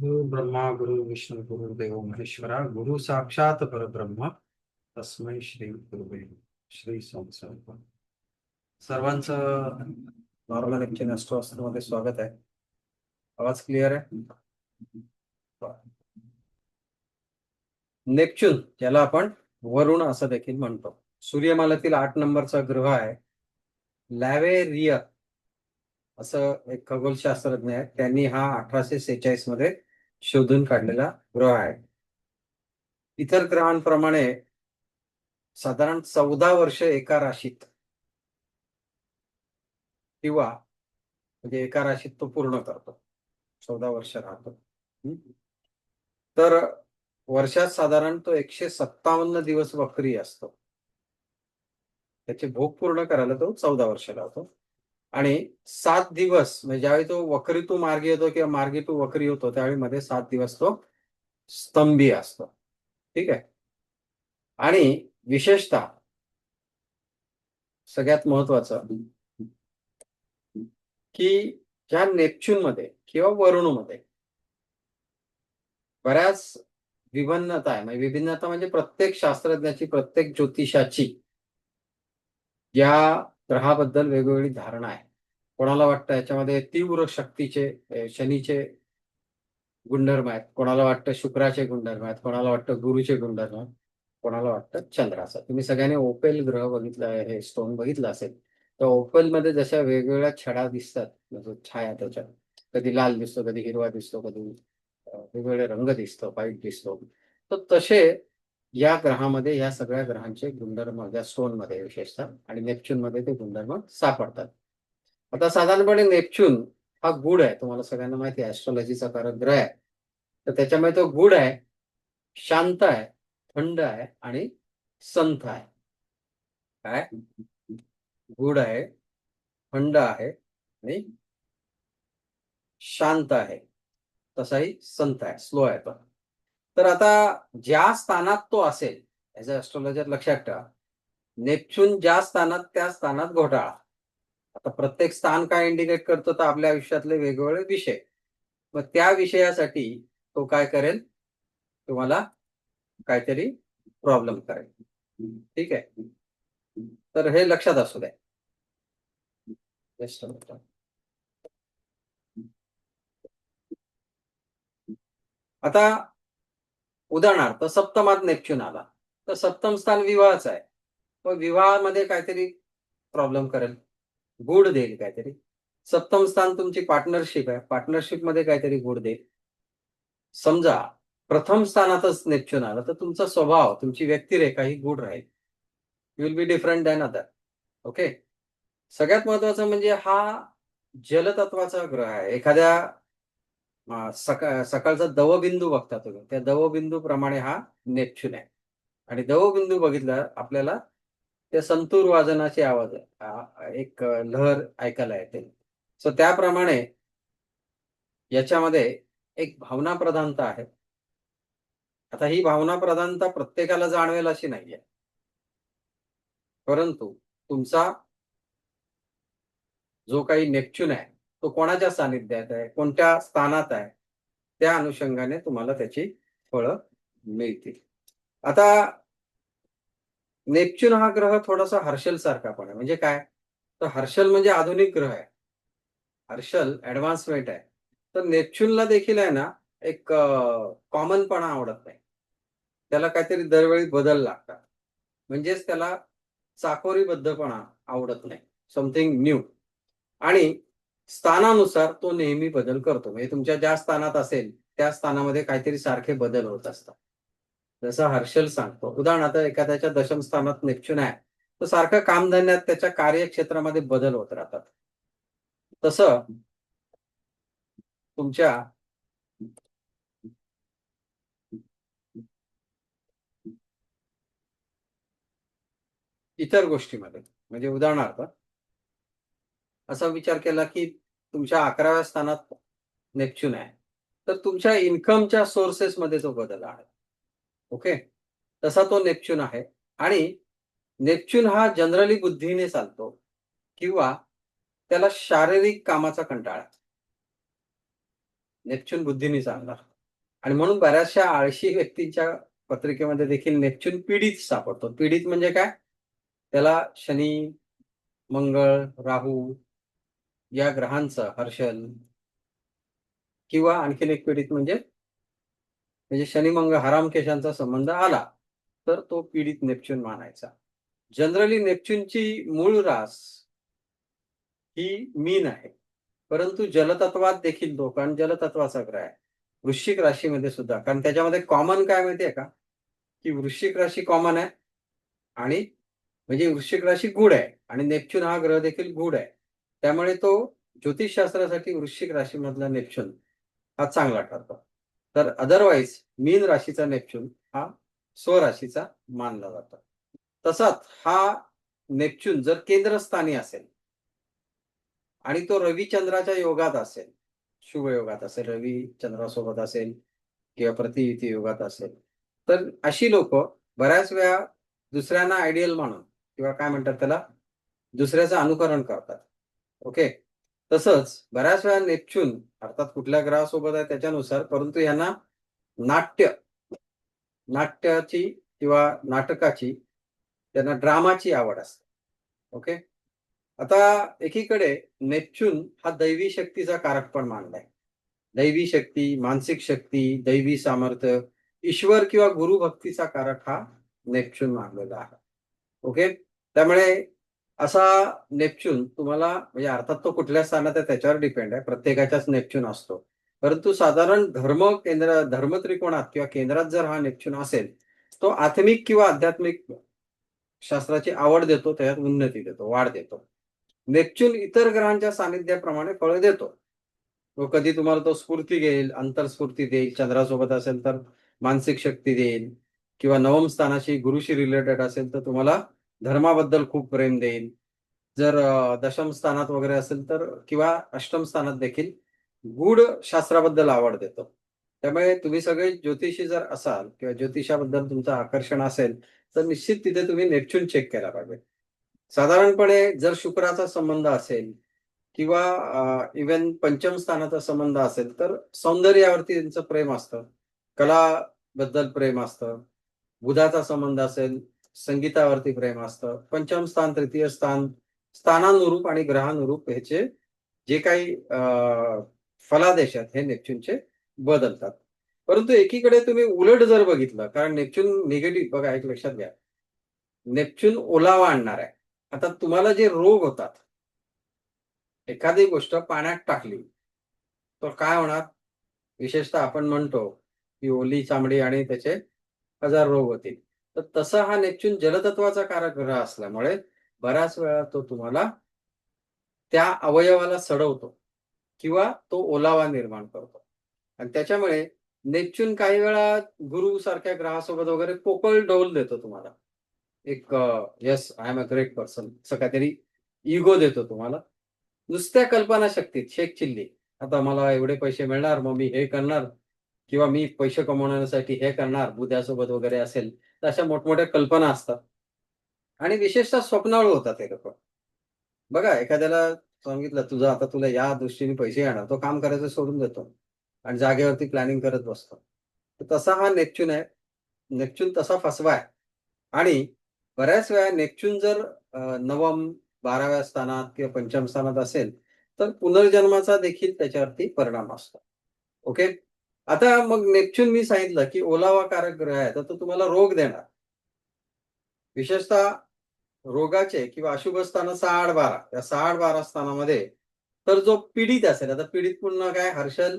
गुरु ब्रह्मा गुरु विष्णू गुरु देव महेश्वरा गुरु साक्षात परब्रह्म तस्मै श्री गुरुवे श्री संसर्ग सर्वांचं नॉर्मल ऍक्च्युअल अस्ट्रो मध्ये स्वागत आहे. आवाज क्लिअर आहे? नेपच्यून ज्याला आपण वरुण असं देखील म्हणतो. सूर्यमालातील आठ नंबरचा ग्रह आहे. लॅवेरिया असं एक खगोलशास्त्रज्ञ आहे त्यांनी हा अठराशे सेहेचाळीसमध्ये शोधून काढलेला ग्रह आहे. इतर ग्रहांप्रमाणे साधारण चौदा वर्ष एका राशीत किंवा म्हणजे एका राशीत तो पूर्ण करतो. चौदा वर्ष राहतो. तर वर्षात साधारण तो एकशे सत्तावन्न दिवस वक्री असतो. त्याचे भोग पूर्ण करायला तो चौदा वर्ष लावतो. आणि सात दिवस म्हणजे ज्यावेळी तो वक्री तू मार्गी येतो किंवा मार्गी तू वक्री होतो त्यावेळी मध्ये सात दिवस तो स्तंभी असतो. ठीक आहे? आणि विशेषतः सगळ्यात महत्वाचं की ज्या नेपच्यून मध्ये किंवा वरुणमध्ये बऱ्याच विभिन्नता आहे. म्हणजे विभिन्नता म्हणजे प्रत्येक शास्त्रज्ञाची प्रत्येक ज्योतिषाची या ग्रहाबद्दल वेगवेगळी धारणा आहे. कोणाला वाटतं याच्यामध्ये तीव्र शक्तीचे शनीचे गुणधर्म आहेत? कोणाला वाटतं शुक्राचे गुणधर्म आहेत? कोणाला वाटतं गुरुचे गुणधर्म आहेत? कोणाला वाटतं चंद्राचा तुम्ही सगळ्यांनी ओपेल ग्रह बघितला हे स्टोन बघितलं असेल तर ओपेल मध्ये जशा वेगवेगळ्या छडा दिसतात म्हणजे छाया त्याच्या कधी लाल दिसतो कधी हिरवा दिसतो कधी वेगवेगळे रंग दिसतो व्हाईट दिसतो तर तसे या ग्रहामध्ये या सगळ्या ग्रहांचे गुणधर्म या स्टोनमध्ये विशेषतः आणि नेपच्यून मध्ये ते गुणधर्म सापडतात. आता साधारणपणे नेपच्यून हा गुड आहे. तुम्हाला सगळ्यांना माहिती आहे ऍस्ट्रॉलॉजीचा कारक ग्रह आहे. तर त्याच्यामुळे तो गुड आहे शांत आहे थंड आहे आणि संथ आहे. काय? गुड आहे थंड आहे आणि शांत आहे. तसाही संत आहे स्लो आहे पण तर आता ज्या स्थानात तो असेल ॲज अ ॲस्ट्रॉलॉजर लक्षात ठेवा नेपच्यून ज्या स्थानात त्या स्थानात घोटाळा. आता प्रत्येक स्थान काय इंडिकेट करतो तर आपल्या आयुष्यातले वेगवेगळे विषय. मग त्या विषयासाठी तो काय करेल? तुम्हाला काहीतरी प्रॉब्लेम करेल. ठीक आहे? तर हे लक्षात असू द्या. आता उदाहरणार्थ सप्तमात नेपच्यून आला. तर सप्तम स्थान विवाहाचं आहे. मग विवाहामध्ये काहीतरी प्रॉब्लेम करेल. गुड देईल काहीतरी. सप्तम स्थान तुमची पार्टनरशिप आहे. पार्टनरशिपमध्ये काहीतरी गुड देईल. समजा प्रथम स्थानातच नेपच्यून आलं तर तुमचा स्वभाव तुमची व्यक्तिरेखा ही गुड राहील. You will be different than other okay सगळ्यात महत्वाचं म्हणजे हा जलतत्वाचा ग्रह आहे. एखाद्या सका सकाळचा दवबिंदू बघता तुम्ही. त्या दवबिंदू प्रमाणे हा नेपच्यून आहे. आणि दवबिंदू बघितला आपल्याला त्या संतूर वाजनाची आवाज एक लहर ऐकायला येते. सो त्याप्रमाणे याच्यामध्ये एक भावना प्रधानता आहे. आता ही भावना प्रधानता प्रत्येकाला जाणवेल अशी नाहीये. परंतु तुमचा जो काही नेपच्यून आहे तो कोणाच्या सानिध्यात आहे? कोणत्या स्थानात आहे? त्या अनुषंगाने तुम्हाला त्याची फळं मिळतील. आता नेपच्यून हा ग्रह थोडासा हर्षल सारखा पण आहे. म्हणजे काय? तर हर्षल म्हणजे आधुनिक ग्रह आहे. हर्षल ऍडव्हान्समेंट आहे. तर नेपच्यूनला देखील आहे ना एक कॉमनपणा आवडत नाही. त्याला काहीतरी दरवेळी बदल लागतात. म्हणजेच त्याला चाकोरीबद्धपणा आवडत नाही. समथिंग न्यू आणि स्थानानुसार तो नेहमी बदल करतो. म्हणजे तुमच्या ज्या स्थानात असेल त्या स्थानामध्ये काहीतरी सारखे बदल होत असतात. जसं हर्षल सांगतो. उदाहरणार्थ एखाद्याच्या दशम स्थानात नेपच्यून आहे. तर सारखं कामधंद्यात त्याच्या कार्यक्षेत्रामध्ये बदल होत राहतात. तसं तुमच्या इतर गोष्टीमध्ये. म्हणजे उदाहरणार्थ असा विचार केला की तुमच्या अकराव्या स्थानात नेपच्यून आहे. तर तुमच्या इन्कमच्या सोर्सेस मध्ये तो बदल आहे. ओके तसा तो नेपच्यून आहे. आणि नेपच्यून हा जनरली बुद्धीने चालतो किंवा त्याला शारीरिक कामाचा कंटाळा. नेपच्यून बुद्धीने चालणार. आणि म्हणून बऱ्याचशा आळशी व्यक्तींच्या पत्रिकेमध्ये देखील नेपच्यून पीडित सापडतो. पीडित म्हणजे काय? त्याला शनी मंगळ राहू या ग्रहांचं हर्षल किंवा आणखीन एक पीडित म्हणजे म्हणजे शनिमंग हरामकेशांचा संबंध आला तर तो पीडित नेपच्यून मानायचा. जनरली नेपच्यूनची मूळ रास ही मीन आहे. परंतु जलतत्वात देखील तो कारण जलतत्वाचा ग्रह आहे. वृश्चिक राशीमध्ये सुद्धा कारण त्याच्यामध्ये कॉमन काय माहितीये का? की वृश्चिक राशी कॉमन आहे आणि म्हणजे वृश्चिक राशी गुड आहे आणि नेपच्यून हा ग्रह देखील गुड आहे. त्यामुळे तो ज्योतिषशास्त्रासाठी वृश्चिक राशीमधला नेपच्यून हा चांगला ठरतो. तर अदरवाईज मीन राशीचा नेपच्यून हा स्वराशीचा मानला जातो. तसाच हा नेपच्यून जर केंद्रस्थानी असेल आणि तो रविचंद्राच्या योगात असेल शुभ योगात असेल रवी चंद्रासोबत असेल किंवा प्रतियुती योगात असेल तर अशी लोक बऱ्याच वेळा दुसऱ्यांना आयडियल म्हणून किंवा काय म्हणतात त्याला दुसऱ्याचं अनुकरण करतात. ओके. तसंच बऱ्याच वेळा नेपच्यून अर्थात कुठल्या ग्रहासोबत आहे त्याच्यानुसार परंतु यांना नाट्य नाट्याची किंवा नाटकाची त्यांना ड्रामाची आवड असते. ओके? आता एकीकडे नेपच्यून हा दैवी शक्तीचा कारक पण मानलाय दैवी शक्ती मानसिक शक्ती दैवी सामर्थ्य ईश्वर किंवा गुरुभक्तीचा कारक हा नेपच्यून मानलेला आहे. ओके? त्यामुळे असा नेपच्यून तुम्हाला म्हणजे अर्थात तो कुठल्या स्थानात आहे त्याच्यावर डिपेंड आहे. प्रत्येकाच्याच नेपच्यून असतो. परंतु साधारण धर्म केंद्र धर्म त्रिकोणात किंवा केंद्रात जर हा नेपच्यून असेल तो आत्मिक किंवा आध्यात्मिक शास्त्राची आवड देतो त्याच्यात उन्नती देतो वाढ देतो. नेपच्यून इतर ग्रहांच्या सानिध्याप्रमाणे फळ देतो. तो कधी तुम्हाला तो स्फूर्ती घेईल अंतरस्फूर्ती देईल चंद्रासोबत असेल तर मानसिक शक्ती देईल किंवा नवम स्थानाशी गुरुशी रिलेटेड असेल तर तुम्हाला धर्माबद्दल खूप प्रेम देईल जर दशम स्थानात वगैरे असेल तर किंवा अष्टम स्थानात देखील गूढ शास्त्राबद्दल आवड देतो. त्यामुळे तुम्ही सगळे ज्योतिषी जर असाल किंवा ज्योतिषाबद्दल तुमचं आकर्षण असेल तर निश्चित तिथे तुम्ही नेपच्यून चेक केला पाहिजे. साधारणपणे जर शुक्राचा संबंध असेल किंवा इव्हन पंचम स्थानाचा संबंध असेल तर सौंदर्यावरती त्यांचं प्रेम असतं. कला बद्दल प्रेम असतं. बुधाचा संबंध असेल संगीतावरती प्रेम असतं. पंचम स्थान तृतीय स्थान स्थानानुरूप आणि ग्रहानुरूप ह्याचे जे काही फलादेश आहेत हे नेपच्यूनचे बदलतात. परंतु एकीकडे तुम्ही उलट जर बघितलं कारण नेपच्यून निगेटिव्ह बघा एक लक्षात घ्या. नेपच्यून ओलावा आणणार आहे. आता तुम्हाला जे रोग होतात एखादी गोष्ट पाण्यात टाकली तर काय होणार? विशेषतः आपण म्हणतो की ओली चामडी आणि त्याचे हजार रोग होतील. तर तसा हा नेपच्यून जलतत्वाचा कारक ग्रह असल्यामुळे बऱ्याच वेळा तो तुम्हाला त्या अवयवाला सडवतो किंवा तो ओलावा निर्माण करतो. आणि त्याच्यामुळे नेपच्यून काही वेळा गुरु सारख्या ग्रहासोबत वगैरे पोकळ डोल देतो तुम्हाला. एक yes I am a great person असं काहीतरी इगो देतो तुम्हाला. नुसत्या कल्पना शक्तीत शेख चिल्ली. आता मला एवढे पैसे मिळणार मग मी हे करणार किंवा मी पैसे कमवण्यासाठी हे करणार बुद्यासोबत वगैरे असेल तर अशा मोठमोठ्या कल्पना असतात. आणि विशेषतः स्वप्नाळू होतात हे लोक. बघा एखाद्याला सांगितलं तुझं आता तुला या दृष्टीने पैसे येणार तो काम करायचं सोडून देतो. आणि जागेवरती प्लॅनिंग करत बसतो. तर तसा हा नेपच्यून आहे. नेपच्यून तसा फसवा आहे. आणि बऱ्याच वेळा नेपच्यून जर नवम बाराव्या स्थानात किंवा पंचम स्थानात असेल तर पुनर्जन्माचा देखील त्याच्यावरती परिणाम असतो. ओके? आता मग नेपच्यून मी सांगितलं की ओलावा कारक ग्रह आहे तर तो तुम्हाला रोग देणार. विशेषतः रोगाचे किंवा अशुभ स्थान सहा आठ बारा या सहा आठ बारा स्थानामध्ये तर जो पीडित असेल आता पीडित पुन्हा काय? हर्षल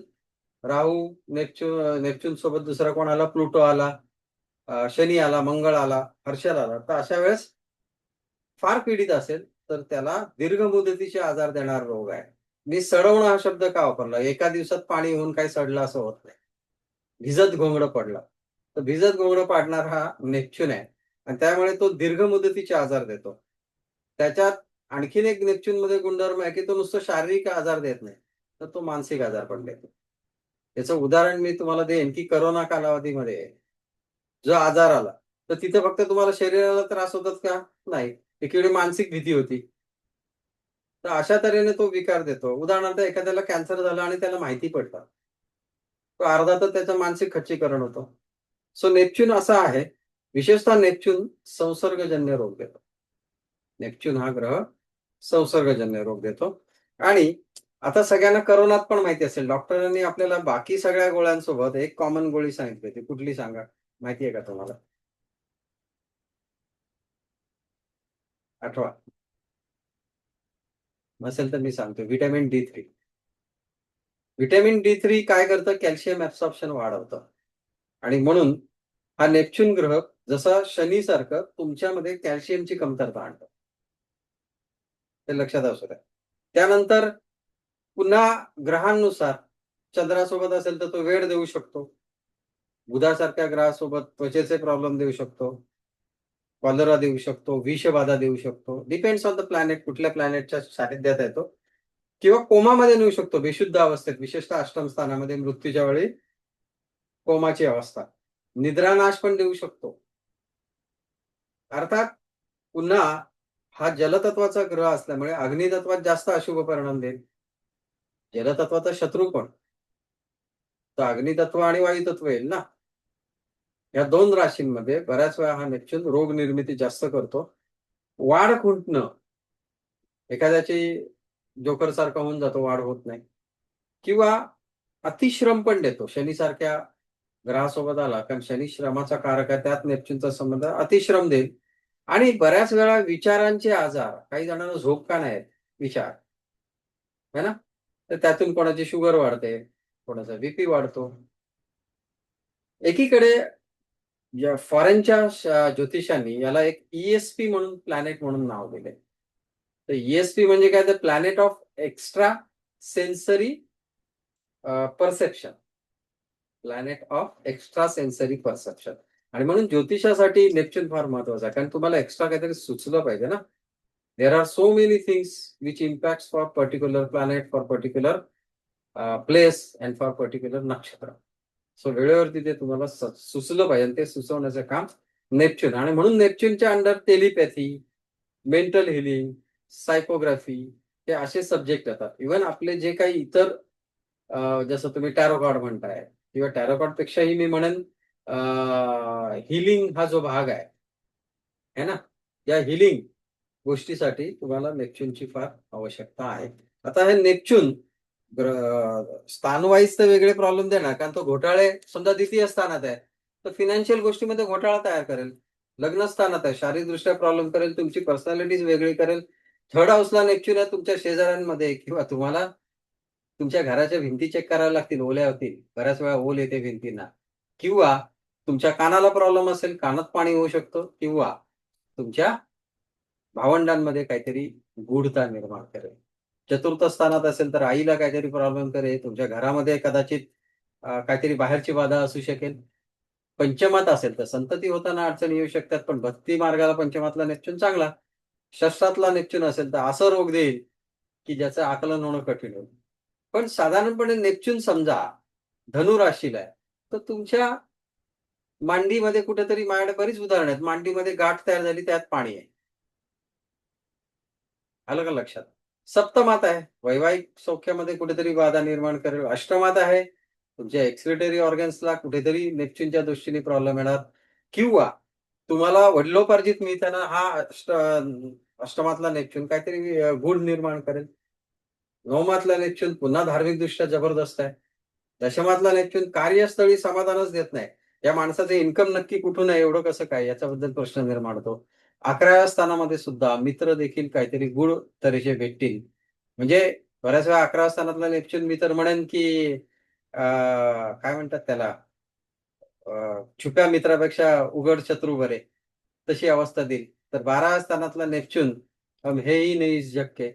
राहू नेपच्यून नेपच्यून सोबत दुसरा कोण आला प्लुटो आला शनी आला मंगळ आला हर्षल आला तर अशा वेळेस फार पीडित असेल तर त्याला दीर्घ मुदतीचे आजार देणारा रोग आहे. मी सडवणं हा शब्द का वापरला? एका दिवसात पाणी होऊन काही सडलं असं होत नाही. भिजत घोंगडं पडलं. तर भिजत घोंगडं पाडणार हा नेपच्यून आहे. आणि त्यामुळे तो दीर्घ मुदतीचे आजार देतो. त्याच्यात आणखीन एक नेपच्यून मध्ये गुणधर्म आहे की तो नुसतं शारीरिक आजार देत नाही तर तो मानसिक आजार पण देतो. याचं उदाहरण मी तुम्हाला देईन की करोना कालावधीमध्ये जो आजार आला तर तिथे फक्त तुम्हाला शरीराला त्रास होतात का? नाही. एकीकडे मानसिक भीती होती. तर अशा तऱ्हेने तो विकार देतो. उदाहरणार्थ एखाद्याला कॅन्सर झाला आणि त्याला माहिती पडतात तो अर्धा तर त्याचं मानसिक खच्चीकरण होतं. सो नेपच्यून असा आहे. विशेषतः नेपच्यून संसर्गजन्य रोग देतो. नेपच्यून हा ग्रह संसर्गजन्य रोग देतो. आणि आता सगळ्यांना करोनात पण माहिती असेल. डॉक्टरांनी आपल्याला बाकी सगळ्या गोळ्यांसोबत एक कॉमन गोळी सांगितली ती कुठली सांगा? माहिती आहे का तुम्हाला? आठवा. नसेल तर मी सांगतो vitamin D three vitamin D three काय करतं? कॅल्शियम ऍब्सॉर्प्शन वाढवतं. आणि म्हणून हा नेपच्यून ग्रह जसा शनी सारखं तुमच्यामध्ये कॅल्शियमची कमतरता आणतो. ते लक्षात असू द्या. त्यानंतर पुन्हा ग्रहांनुसार चंद्रासोबत असेल तर तो वेळ देऊ शकतो. बुधासारख्या ग्रहासोबत त्वचेचे प्रॉब्लेम देऊ शकतो. कॉलरा देऊ शकतो विषबाधा देऊ शकतो. डिपेंड्स ऑन द प्लॅनेट कुठल्या प्लॅनेटच्या सानिध्यात येतो किंवा कोमामध्ये नेऊ शकतो बेशुद्ध अवस्थेत विशेषतः अष्टम स्थानामध्ये मृत्यूच्या वेळी कोमाची अवस्था. निद्रानाश पण देऊ शकतो. अर्थात पुन्हा हा जलतत्वाचा ग्रह असल्यामुळे अग्नितत्वात जास्त अशुभ परिणाम देईल. जलतत्वाचा शत्रू पण तर अग्नितत्व आणि वायुतत्व येईल ना. या दोन राशींमध्ये बऱ्याच वेळा हा नेपच्यून रोग निर्मिती जास्त करतो. वाढ खुंटणं एखाद्याची जोकर सारखा होऊन जातो वाढ होत नाही. किंवा अतिश्रम पण देतो. शनी सारख्या ग्रहासोबत आला कारण शनी श्रमाचा कारक आहे त्यात नेपच्यूनचा संबंध अतिश्रम देईल. आणि बऱ्याच वेळा विचारांचे आजार काही जणांना झोप का नाही? विचार. है ना? तर त्यातून कोणाची शुगर वाढते कोणाचा बीपी वाढतो. एकीकडे या फॉरेनच्या ज्योतिषांनी याला एक ईएसपी म्हणून प्लॅनेट म्हणून नाव दिले तर ईएसपी म्हणजे काय? तर planet of extra sensory perception planet of extra sensory perception आणि म्हणून ज्योतिषासाठी नेपच्यून फार महत्वाचं आहे. कारण तुम्हाला एक्स्ट्रा काहीतरी सुचलं पाहिजे ना? There are so many things which impact for particular planet for particular place and for particular nakshatra. So वेळेवरती ते तुम्हाला सुचलं पाहिजे आणि ते सुचवण्याचं काम नेपच्यून आणि म्हणून नेपच्यूनच्या under telepathy mental healing psychography हे असे सब्जेक्ट येतात. इव्हन आपले जे काही इतर जसं तुम्ही टॅरोकॉड म्हणताय किंवा टॅरोकॉड पेक्षाही मी म्हणेन हिलिंग हा जो भाग आहे है ना? या हिलिंग गोष्टीसाठी तुम्हाला नेपच्यूनची फार आवश्यकता आहे. आता हे नेपच्यून स्थानवाईज तर वेगळे प्रॉब्लेम देणार कारण तो घोटाळे समजा द्वितीय स्थानात आहे तर फिनान्शियल गोष्टीमध्ये घोटाळा तयार करेल. लग्न स्थानात आहे शारीरिकदृष्ट्या प्रॉब्लेम करेल तुमची पर्सनॅलिटीज वेगळी करेल. थर्ड हाऊसला नेपच्यून आहे तुमच्या शेजाऱ्यांमध्ये किंवा तुम्हाला तुमच्या घराच्या भिंती चेक करायला लागतील ओल्या होतील. बऱ्याच वेळा ओल येते भिंतींना. किंवा तुमच्या कानाला प्रॉब्लेम असेल कानात पाणी होऊ शकतो किंवा तुमच्या भावंडांमध्ये काहीतरी गूढता निर्माण करेल. चतुर्थ स्थानात असेल तर आईला काहीतरी प्रॉब्लेम करेल. तुमच्या घरामध्ये कदाचित काहीतरी बाहेरची बाधा असू शकेल. पंचमात असेल तर संतती होताना अडचणी येऊ शकतात पण भक्ती मार्गाला पंचमातला नेपच्यून चांगला. शस्त्रातला नेपच्यून असेल तर असं रोग देईल की ज्याचं आकलन होणं कठीण होईल. पण साधारणपणे नेपच्यून समजा धनुराशीला आहे तर तुमच्या मांडीमध्ये कुठेतरी माझ्याकडे बरीच उदाहरण आहेत. मांडीमध्ये गाठ तयार झाली त्यात पाणी आहे. आलं का लक्षात? सप्तमात आहे. वैवाहिक सौख्यामध्ये कुठेतरी बाधा निर्माण करेल. अष्टमात आहे. तुमच्या एक्सिलेटरी ऑर्गन्सला कुठेतरी नेपच्यूनच्या दृष्टीने प्रॉब्लेम येणार. किंवा तुम्हाला वडिलोपार्जित मिळताना हा अष्ट अष्टमातला नेपच्यून काहीतरी गुण निर्माण करेल. नवमातला नेपच्यून पुन्हा धार्मिक दृष्ट्या जबरदस्त आहे. दशमातला नेपच्यून कार्यस्थळी समाधानच देत नाही. या माणसाचे इन्कम नक्की कुठून आहे? एवढं कसं काय? याच्याबद्दल प्रश्न निर्माण होतो. अकराव्या स्थानामध्ये सुद्धा मित्र देखील काहीतरी गुड तऱ्हेचे भेटतील. म्हणजे बऱ्याच वेळा अकराव्या स्थानातला नेपच्यून मी तर म्हणेन की काय म्हणतात त्याला? छुप्या मित्रापेक्षा उघड शत्रू बरे तशी अवस्था देईल. तर बाराव्या स्थानातला नेपच्यून हेही नाही शक्य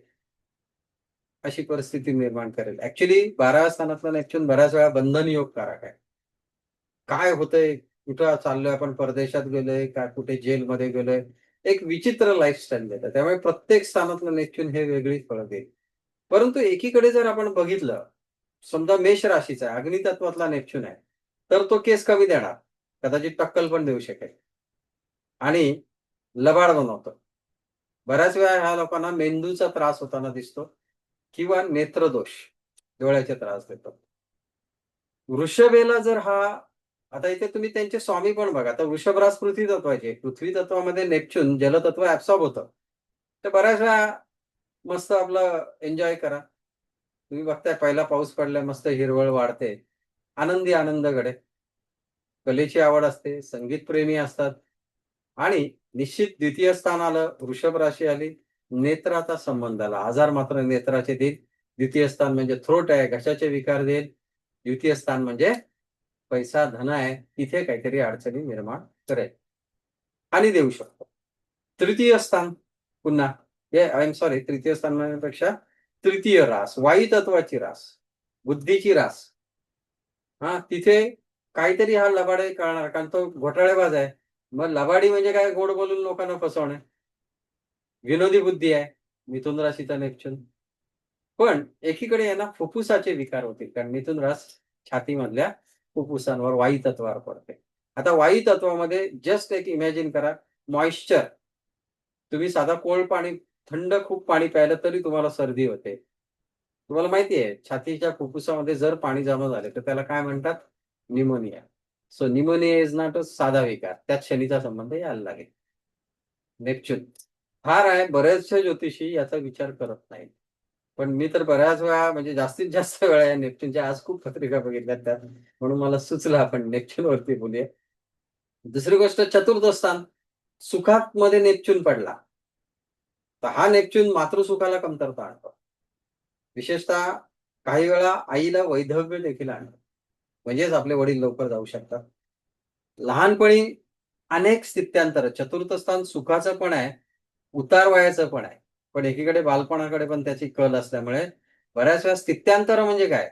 अशी परिस्थिती निर्माण करेल. ऍक्च्युली बाराव्या स्थानातला नेपच्यून बऱ्याच वेळा बंधन योग कारक आहे. काय होतंय? कुठं चाललोय आपण? परदेशात गेलोय काय कुठे जेलमध्ये गेलोय? एक विचित्र लाईफस्टाईल देतात. त्यामुळे प्रत्येक स्थानातलं नेपच्यून हे वेगळी फळं देईल परंतु एकीकडे जर आपण बघितलं समजा मेष राशीचा आहे अग्नितत्वातला नेपच्यून आहे तर तो केस कमी देणार. कदाचित टक्कल पण देऊ शकेल. आणि लबाड बनवतो. बऱ्याच वेळा ह्या लोकांना मेंदूचा त्रास होताना दिसतो किंवा नेत्रदोष डोळ्याचे त्रास देतो वृषभेला जर हा आता इथे तुम्ही त्यांचे स्वामी पण बघा. आता वृषभरास पृथ्वी तत्वाचे पृथ्वी तत्वामध्ये नेपच्यून जलतत्व ऍबसॉर्ब होतं. तर बऱ्याच वेळा मस्त आपलं एन्जॉय करा. तुम्ही बघताय पहिला पाऊस पडलाय मस्त हिरवळ वाढते. आनंदी आनंद घडे कलेची आवड असते संगीत प्रेमी असतात. आणि निश्चित द्वितीय स्थान आलं वृषभ राशी आली नेत्राचा संबंध आला. आजार मात्र नेत्राचे देईल. द्वितीय स्थान म्हणजे थ्रोट आहे घशाचे विकार देईल. द्वितीय स्थान म्हणजे पैसा धन आहे तिथे काहीतरी अडचणी निर्माण करेल. आणि देऊ शकतो. तृतीय स्थान पुन्हा. हे आय एम सॉरी तृतीय स्थानापेक्षा तृतीय रास वायू तत्वाची रास बुद्धीची रास. हा तिथे काहीतरी हा लबाडे करणार कारण तो घोटाळेबाज आहे. मग लबाडी म्हणजे काय? गोड बोलून लोकांना फसवणे. विनोदी बुद्धी आहे. मिथुन राशीचा नेपच्यून पण एकीकडे यांना फुफ्फुसाचे विकार होतील कारण मिथुन रास छातीमधल्या फुफ्फुसांवर वायू तत्वावर पडते. आता वायू तत्वामध्ये जस्ट एक इमॅजिन करा मॉइश्चर तुम्ही साधा कोल्ड पाणी थंड खूप पाणी प्यायलं तरी तुम्हाला सर्दी होते. तुम्हाला माहिती आहे छातीच्या फुफ्फुसामध्ये जर पाणी जमा झाले तर त्याला काय म्हणतात? Pneumonia. So pneumonia is not a साधा विकार. त्यात शनीचा संबंध यायला लागेल. नेपच्यून. फार आहे बरेचसे ज्योतिषी याचा विचार करत नाहीत. पण मी तर बऱ्याच वेळा म्हणजे जास्तीत जास्त वेळा या नेपच्यूनच्या आज खूप पत्रिका बघितल्या त्यात. म्हणून मला सुचलं आपण नेपच्यून वरती बोलूया. दुसरी गोष्ट चतुर्थ स्थान सुखात मध्ये नेपच्यून पडला. तर हा नेपच्यून मातृसुखाला कमतरता आणतो. विशेषतः काही वेळा आईला वैधव्य देखील आणतो. म्हणजेच आपले वडील लवकर जाऊ शकतात. लहानपणी अनेक स्थित्यांतर चतुर्थ स्थान सुखाचं पण आहे उतार वयाचं पण आहे. पण एकीकडे बालपणाकडे पण त्याची कल असल्यामुळे बऱ्याच वेळा स्थित्यांतर म्हणजे काय?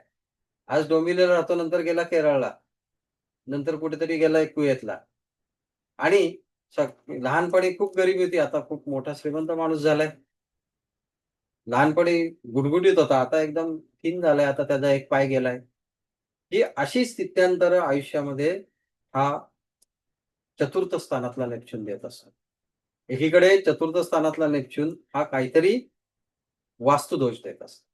आज डोंबिवलीला राहतो नंतर गेला केरळला. नंतर कुठेतरी गेला एक कुवेतला. आणि लहानपणी खूप गरिबी होती आता खूप मोठा श्रीमंत माणूस झालाय. लहानपणी गुडगुडीत होता आता एकदम थीन झालाय आता त्याचा एक पाय गेलाय. ही अशी स्थित्यांतर आयुष्यामध्ये हा चतुर्थ स्थानातला नेपच्यून देत असतो. एकीकडे चतुर्थ स्थानातला नेपच्यून हा काहीतरी वास्तुदोष देत असतो.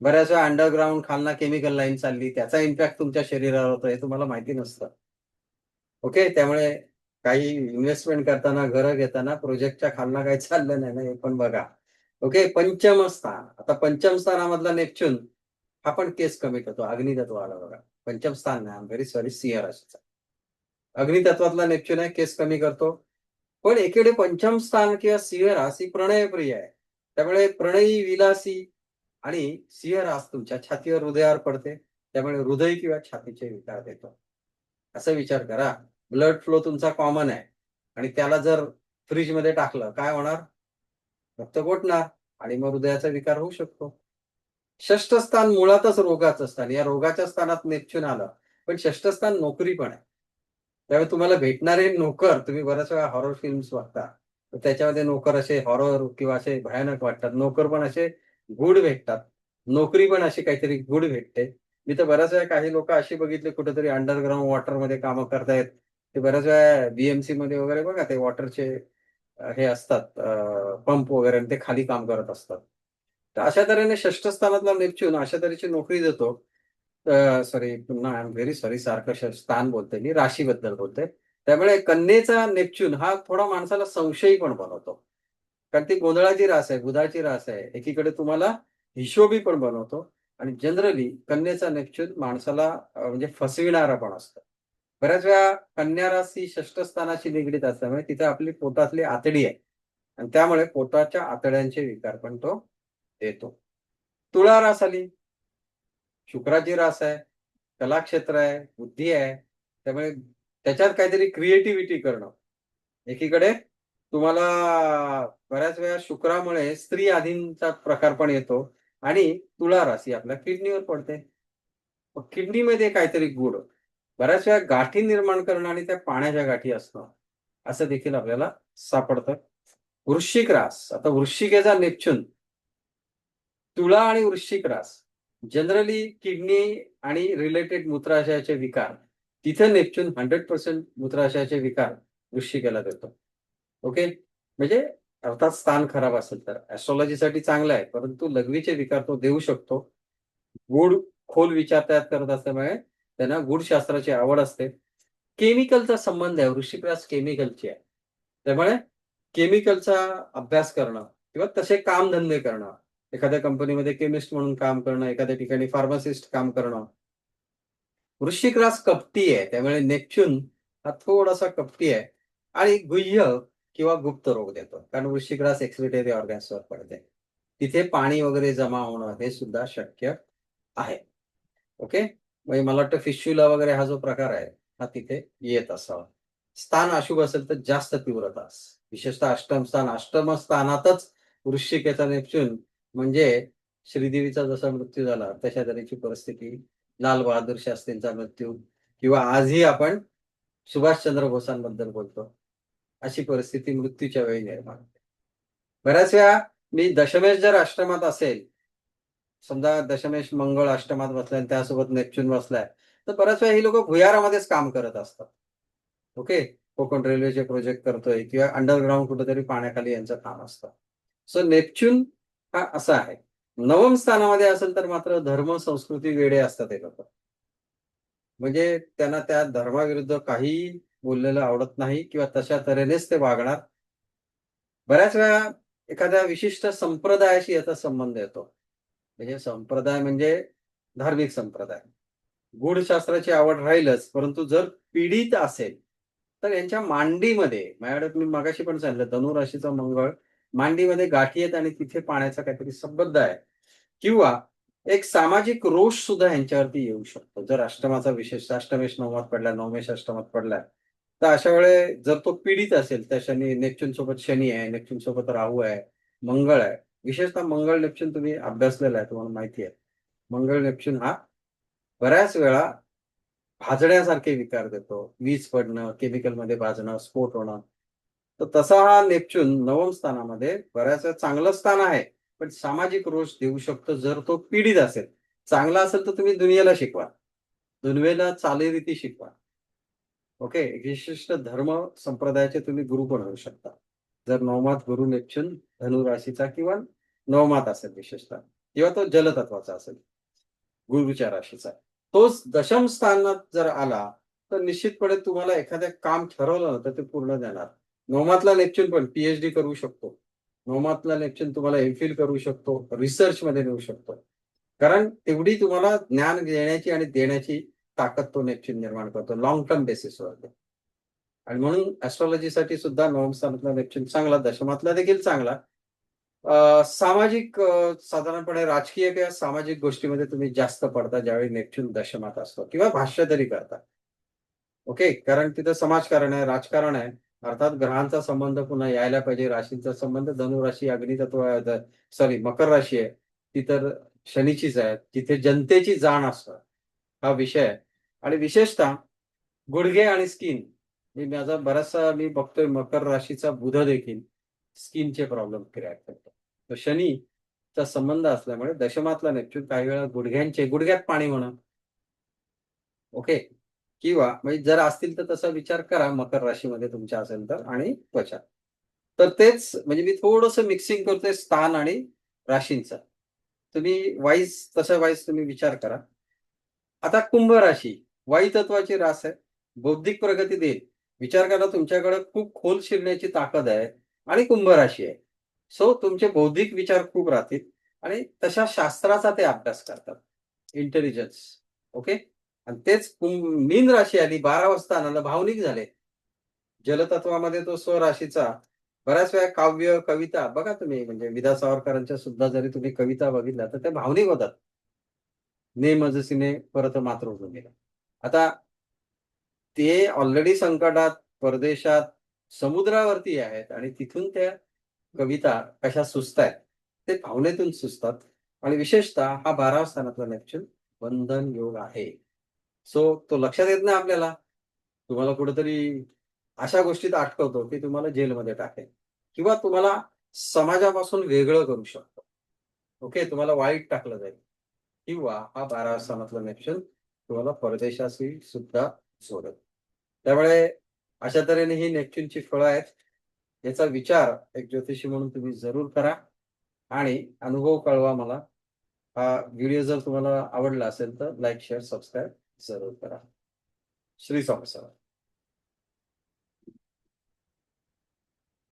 बऱ्याच वेळा अंडरग्राऊंड खालना केमिकल लाईन चालली त्याचा इम्पॅक्ट तुमच्या शरीरावर होतो हे तुम्हाला माहिती नसतं. ओके त्यामुळे काही इन्व्हेस्टमेंट करताना घरं घेताना प्रोजेक्टच्या खालना काही चाललं नाही ना हे पण बघा. ओके पंचम स्थान. आता पंचम स्थानामधला नेपच्यून हा पण केस कमी करतो अग्नितत्व आला बघा. पंचम स्थान नाही व्हेरी सॉरी सिंह राशीचा अग्नितत्वातला नेपच्यून आहे केस कमी करतो. पण एकीकडे पंचम स्थान किंवा सिंह रास ही प्रणयप्रिय आहे. त्यामुळे प्रणयी विलासी आणि सिंह रास तुमच्या छातीवर हृदयावर पडते. त्यामुळे हृदय किंवा छातीचे विकार देतो. असा विचार करा. ब्लड फ्लो तुमचा कॉमन आहे. आणि त्याला जर फ्रीजमध्ये टाकलं काय होणार? रक्त गोठणार आणि मग हृदयाचा विकार होऊ शकतो. षष्ठ स्थान मुळातच रोगाचं स्थान. या रोगाच्या स्थानात नेपच्यून आलं. पण षष्ठ स्थान नोकरी पण आहे. त्यामुळे तुम्हाला भेटणारे नोकर तुम्ही बऱ्याच वेळा हॉरर फिल्म्स बघता. तर त्याच्यामध्ये नोकर असे हॉरर किंवा असे भयानक वाटतात. नोकर पण असे गुड भेटतात. नोकरी पण अशी काहीतरी गुड भेटते. मी तर बऱ्याच वेळा काही लोक अशी बघितले कुठेतरी अंडरग्राऊंड वॉटरमध्ये कामं करतायत. ते बऱ्याच वेळा बीएमसी मध्ये वगैरे बघा ते वॉटरचे हे असतात पंप वगैरे आणि ते खाली काम करत असतात. तर अशा तऱ्हेने षष्ठ स्थानातला नेपच्यून अशा तऱ्हेची नोकरी देतो. सॉरी पुन्हा आय एम व्हेरी सॉरी सारखं स्थान बोलते मी राशीबद्दल बोलते त्यामुळे कन्येचा नेपच्यून हा थोडा माणसाला संशयी पण बनवतो. कारण ती गोंधळाची रास आहे बुधाची रास आहे एकीकडे तुम्हाला हिशोबी पण बनवतो आणि जनरली कन्येचा नेपच्यून माणसाला म्हणजे फसविणारा पण असतो. बऱ्याच वेळा कन्या रास ही षष्ठस्थानाशी निगडीत असल्यामुळे तिथे आपली पोटातली आतडी आहे. आणि त्यामुळे पोटाच्या आतड्यांचे विकार पण तो देतो. तुळा रास आली? शुक्राची रास आहे कलाक्षेत्र आहे बुद्धी आहे त्यामुळे त्याच्यात काहीतरी क्रिएटिव्हिटी करणं. एकीकडे तुम्हाला बऱ्याच वेळा शुक्रामुळे स्त्री आधींचा प्रकार पण येतो आणि तुळा राशी आपल्या किडनीवर पडते. किडनीमध्ये काहीतरी गुड बऱ्याच वेळा गाठी निर्माण करणं आणि त्या पाण्याच्या गाठी असणं असं देखील आपल्याला सापडतं. वृश्चिक रास आता वृश्चिकेचा नेपच्यून. तुळा आणि वृश्चिक रास. जनरली किडनी आणि रिलेटेड मूत्राशयाचे विकार तिथे नेपच्यून हंड्रेड पर्सेंट मूत्राशयाचे विकार वृश्चिकेला देतो. ओके म्हणजे अर्थात स्थान खराब असेल तर. ऍस्ट्रॉलॉजीसाठी चांगलं आहे परंतु लघवीचे विकार तो देऊ शकतो. गुड खोल विचार तयार करत असल्यामुळे त्यांना गुढशास्त्राची आवड असते. केमिकलचा संबंध आहे वृश्चिकरास केमिकलची आहे. त्यामुळे केमिकलचा अभ्यास करणं किंवा तसे कामधंदे करणं एखाद्या कंपनीमध्ये केमिस्ट म्हणून काम करणं एखाद्या ठिकाणी फार्मासिस्ट काम करणं. वृश्चिक रास कपटी आहे त्यामुळे नेपच्यून हा थोडासा कपटी आहे. आणि गुह्य किंवा गुप्त रोग देतो कारण वृश्चिक रास एक्सपिटेरी ऑर्गॅन्सवर पडते. तिथे पाणी वगैरे जमा होणं हे सुद्धा शक्य आहे. ओके म्हणजे मला वाटतं फिश्युला वगैरे हा जो प्रकार आहे हा तिथे येत असावा. स्थान अशुभ असेल तर जास्त तीव्रता. विशेषतः अष्टम स्थान अष्टम स्थानातच वृश्चिकेचा नेपच्यून म्हणजे श्रीदेवीचा जसा मृत्यू झाला तशा तऱ्हेची परिस्थिती. लाल बहादूर शास्त्रींचा मृत्यू किंवा आजही आपण सुभाषचंद्र बोसांबद्दल बोलतो. अशी परिस्थिती मृत्यूच्या वेळी निर्माण होते. बऱ्याच वेळा मी दशमेश जर आश्रमात असेल समजा दशमेश मंगळ आश्रमात बसलाय आणि त्यासोबत नेपच्यून बसलाय तर बऱ्याच वेळा ही लोक भुयारामध्येच काम करत असतात. ओके? कोकण रेल्वेचे प्रोजेक्ट करतोय किंवा अंडरग्राऊंड कुठेतरी पाण्याखाली यांचं काम असतं. सो नेपच्यून हा असा आहे. नवम स्थानामध्ये असेल तर मात्र धर्म संस्कृती वेडे असतात हे लोक. म्हणजे त्यांना त्या धर्माविरुद्ध काही बोललेलं आवडत नाही किंवा तशा तऱ्हेनेच ते वागणार. बऱ्याच वेळा एखाद्या विशिष्ट संप्रदायाशी याचा संबंध येतो. म्हणजे संप्रदाय म्हणजे धार्मिक संप्रदाय. गूढशास्त्राची आवड राहीलच परंतु जर पीडित असेल तर यांच्या मांडीमध्ये माझ्याकडे मी मगाशी पण सांगितलं धनुराशीचा मंगळ मांडीमध्ये गाठी आहेत आणि तिथे पाण्याचा काहीतरी संबंध आहे. किंवा एक सामाजिक रोष सुद्धा यांच्यावरती येऊ शकतो. जर अष्टमाचा विशेष अष्टमेश नवमात पडला नवमेश अष्टमात पडला तर अशा वेळे जर तो पीडित असेल तर शनी नेपच्यून सोबत शनी आहे नेपच्यून सोबत राहू आहे मंगळ आहे. विशेषतः मंगळ नेपच्यून तुम्ही अभ्यासलेला आहे तुम्हाला माहिती आहे. मंगळ नेपच्यून हा बऱ्याच वेळा भाजण्यासारखे विकार देतो. वीज पडणं केमिकलमध्ये भाजणं स्फोट होणं तर तसा हा नेपच्यून नवम स्थानामध्ये बऱ्याच चांगलं स्थान आहे पण सामाजिक रोष देऊ शकतो जर तो पीडित असेल. चांगला असेल तर तुम्ही दुनियेला शिकवा. दुनियेला चालीरीती शिकवा. ओके? विशिष्ट धर्म संप्रदायाचे तुम्ही गुरु पण होऊ शकता. जर नवमात गुरु नेपच्यून धनुराशीचा किंवा नवमात असेल विशेषतः किंवा तो जलतत्वाचा असेल गुरुच्या राशीचा. तोच दशम स्थानात जर आला तर निश्चितपणे तुम्हाला एखादं काम ठरवलं ना तर ते पूर्ण देणार. नोमातला नेपच्यून पण पीएचडी करू शकतो. नोमातला नेपच्यून तुम्हाला एमफिल करू शकतो. रिसर्च मध्ये नेऊ शकतो. कारण तेवढी तुम्हाला ज्ञान देण्याची आणि देण्याची ताकद तो नेपच्यून निर्माण करतो. लॉंग टर्म बेसिसवर आणि म्हणून ऍस्ट्रॉलॉजीसाठी सुद्धा नवम स्थानातला नेपच्यून चांगला दशमातला देखील चांगला. सामाजिक साधारणपणे राजकीय किंवा सामाजिक गोष्टीमध्ये तुम्ही जास्त पडता ज्यावेळी नेपच्यून दशमात असतो किंवा भाष्य तरी करता. ओके कारण तिथं समाजकारण आहे राजकारण आहे. अर्थात ग्रहांचा संबंध पुन्हा यायला पाहिजे राशींचा संबंध. धनुराशी अग्नितत्व सॉरी मकर राशी आहे. ती तर शनीचीच आहे. तिथे जनतेची जाण असतं. हा विषय आहे. आणि विशेषतः गुडघे आणि स्किन मी माझा बराचसा मी बघतोय मकर राशीचा बुध देखील स्किनचे प्रॉब्लेम क्रिएट करतो. तर शनीचा संबंध असल्यामुळे दशमातला नेपच्यून काही वेळा गुडघ्यांचे गुडघ्यात पाणी म्हणा. ओके किंवा म्हणजे जर असतील तर तसा विचार करा मकर राशीमध्ये तुमच्या असेल तर आणि त्वचा. तर तेच म्हणजे मी थोडस मिक्सिंग करतोय स्थान आणि राशींचा. तुम्ही वाईज तशा वाईज तुम्ही विचार करा. आता कुंभ राशी वायू तत्वाची रास आहे. बौद्धिक प्रगती देईल. विचार करा तुमच्याकडे खूप खोल शिरण्याची ताकद आहे आणि कुंभ राशी आहे. सो तुमचे बौद्धिक विचार खूप राहतील आणि तशा शास्त्राचा ते अभ्यास करतात. इंटेलिजन्स ओके आणि तेच मीन राशी आली बारा वाजता आणायला भावनिक झाले. जलतत्वामध्ये तो स्वराशीचा बऱ्याच वेळा काव्य कविता बघा तुम्ही म्हणजे विदा सावरकरांच्या सुद्धा जरी तुम्ही कविता बघितल्या तर ते भावनिक होतात. ने मजसीने परत मात्र उजून गेलं आता ते ऑलरेडी संकटात परदेशात समुद्रावरती आहेत आणि तिथून त्या कविता कशा सुचतायत ते भावनेतून सुचतात. आणि विशेषतः हा बारा स्थानातला नेपच्यून बंधन योग आहे. सो तो लक्षात येत नाही आपल्याला. तुम्हाला कुठेतरी अशा गोष्टीत अटकवतो की तुम्हाला जेलमध्ये टाकेल. किंवा तुम्हाला समाजापासून वेगळं करू शकतो. ओके तुम्हाला वाईट टाकलं जाईल. किंवा हा बारा स्थानातला नेप्शन तुम्हाला परदेशाशी सुद्धा सोडत त्यामुळे अशा तऱ्हेने ही नेपच्यूनची फळं आहेत. याचा विचार एक ज्योतिषी म्हणून तुम्ही जरूर करा. आणि अनुभव कळवा मला. हा व्हिडिओ जर तुम्हाला आवडला असेल तर लाईक शेअर सबस्क्राईब. जरूर करा श्री स्वामी समर्थ